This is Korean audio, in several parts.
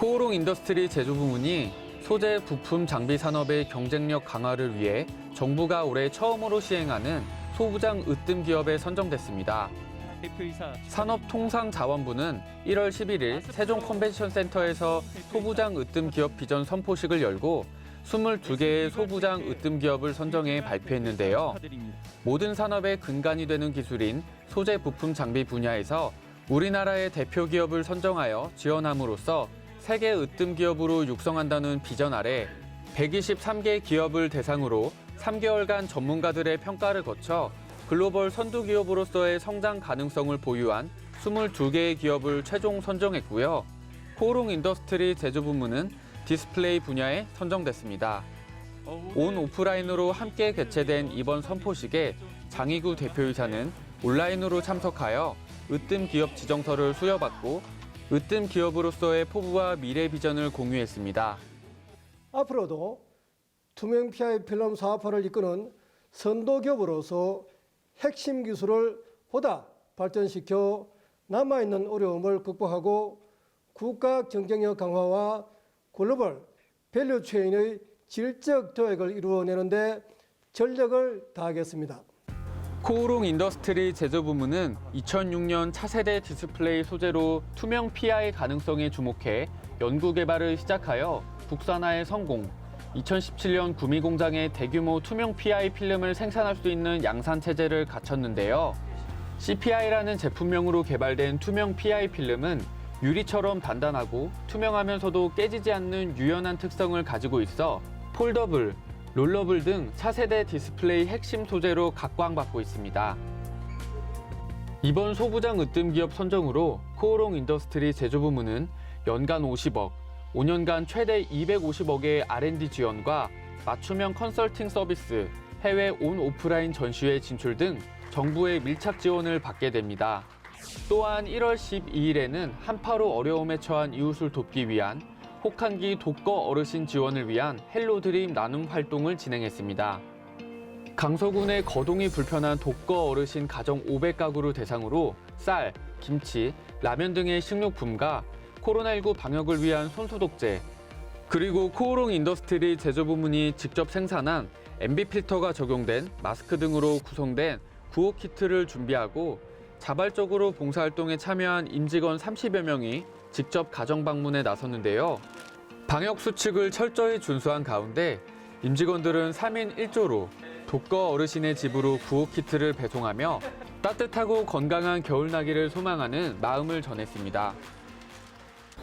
코오롱 인더스트리 제조 부문이 소재 부품 장비 산업의 경쟁력 강화를 위해 정부가 올해 처음으로 시행하는 소부장 으뜸 기업에 선정됐습니다. 산업통상자원부는 1월 11일 세종 컨벤션 센터에서 소부장 으뜸 기업 비전 선포식을 열고 22개의 소부장 으뜸 기업을 선정해 발표했는데요. 모든 산업의 근간이 되는 기술인 소재 부품 장비 분야에서 우리나라의 대표 기업을 선정하여 지원함으로써 세계 으뜸 기업으로 육성한다는 비전 아래 123개 기업을 대상으로 3개월간 전문가들의 평가를 거쳐 글로벌 선두 기업으로서의 성장 가능성을 보유한 22개의 기업을 최종 선정했고요. 코오롱 인더스트리 제조 부문은 디스플레이 분야에 선정됐습니다. 온 오프라인으로 함께 개최된 이번 선포식에 장희구 대표이사는 온라인으로 참석하여 으뜸 기업 지정서를 수여받고 으뜸 기업으로서의 포부와 미래 비전을 공유했습니다. 앞으로도 투명 PI 필름 사업화를 이끄는 선도 기업으로서 핵심 기술을 보다 발전시켜 남아있는 어려움을 극복하고 국가 경쟁력 강화와 글로벌 밸류 체인의 질적 도약을 이루어내는 데 전력을 다하겠습니다. 코오롱 인더스트리 제조 부문은 2006년 차세대 디스플레이 소재로 투명 PI 가능성에 주목해 연구 개발을 시작하여 국산화에 성공. 2017년 구미 공장에 대규모 투명 PI 필름을 생산할 수 있는 양산 체제를 갖췄는데요. CPI라는 제품명으로 개발된 투명 PI 필름은 유리처럼 단단하고 투명하면서도 깨지지 않는 유연한 특성을 가지고 있어 폴더블, 롤러블 등 차세대 디스플레이 핵심 소재로 각광받고 있습니다. 이번 소부장 으뜸 기업 선정으로 코오롱 인더스트리 제조 부문은 연간 50억, 5년간 최대 250억의 R&D 지원과 맞춤형 컨설팅 서비스, 해외 온 오프라인 전시회 진출 등 정부의 밀착 지원을 받게 됩니다. 또한 1월 12일에는 한파로 어려움에 처한 이웃을 돕기 위한 혹한기 독거 어르신 지원을 위한 헬로 드림 나눔 활동을 진행했습니다. 강서군의 거동이 불편한 독거 어르신 가정 500가구를 대상으로 쌀, 김치, 라면 등의 식료품과 코로나19 방역을 위한 손소독제, 그리고 코오롱 인더스트리 제조 부문이 직접 생산한 MB 필터가 적용된 마스크 등으로 구성된 구호 키트를 준비하고 자발적으로 봉사활동에 참여한 임직원 30여 명이 직접 가정 방문에 나섰는데요. 방역 수칙을 철저히 준수한 가운데 임직원들은 3인 1조로 독거 어르신의 집으로 구호 키트를 배송하며 따뜻하고 건강한 겨울나기를 소망하는 마음을 전했습니다.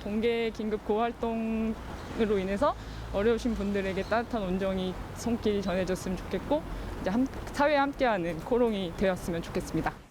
동계 긴급 구호 활동으로 인해서 어려우신 분들에게 따뜻한 온정이 손길이 전해졌으면 좋겠고 이제 함- 사회에 함께하는 코롱이 되었으면 좋겠습니다.